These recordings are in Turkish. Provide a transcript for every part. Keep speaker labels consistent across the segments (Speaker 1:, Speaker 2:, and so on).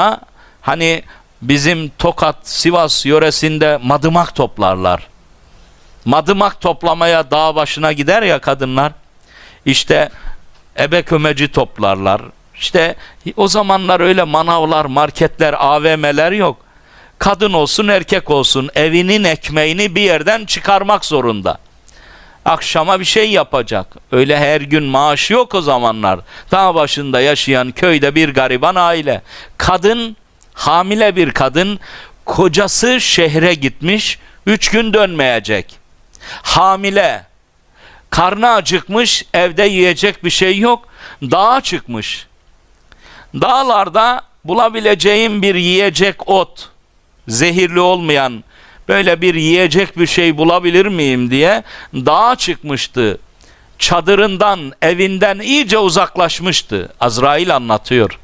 Speaker 1: Ha, Hani bizim Tokat, Sivas yöresinde madımak toplarlar. Madımak toplamaya dağ başına gider ya kadınlar. İşte ebe kömeci toplarlar. İşte o zamanlar öyle manavlar, marketler, AVM'ler yok. Kadın olsun erkek olsun evinin ekmeğini bir yerden çıkarmak zorunda. Akşama bir şey yapacak. Öyle her gün maaş yok o zamanlar. Dağ başında yaşayan köyde bir gariban aile. Kadın, hamile bir kadın, kocası şehre gitmiş, üç gün dönmeyecek. Hamile, karnı acıkmış, evde yiyecek bir şey yok, dağa çıkmış. Dağlarda bulabileceğim bir yiyecek ot, zehirli olmayan böyle bir yiyecek bir şey bulabilir miyim diye dağa çıkmıştı. Çadırından, evinden iyice uzaklaşmıştı. Azrail anlatıyor.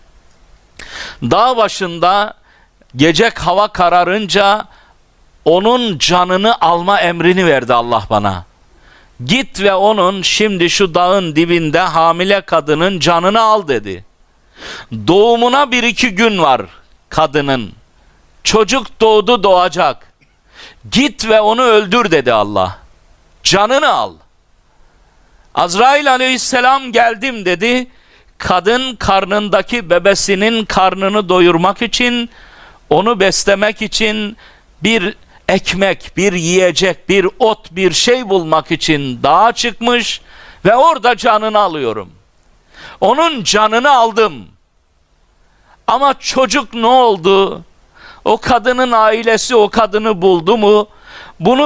Speaker 1: Dağ başında gece hava kararınca onun canını alma emrini verdi Allah bana. Git ve onun şimdi şu dağın dibinde hamile kadının canını al dedi. Doğumuna bir iki gün var kadının. Çocuk doğdu doğacak. Git ve onu öldür dedi Allah. Canını al. Azrail aleyhisselam geldim dedi. Kadın karnındaki bebesinin karnını doyurmak için, onu beslemek için bir ekmek, bir yiyecek, bir ot, bir şey bulmak için dağa çıkmış ve orada canını alıyorum. Onun canını aldım. Ama çocuk ne oldu? O kadının ailesi o kadını buldu mu? Bunu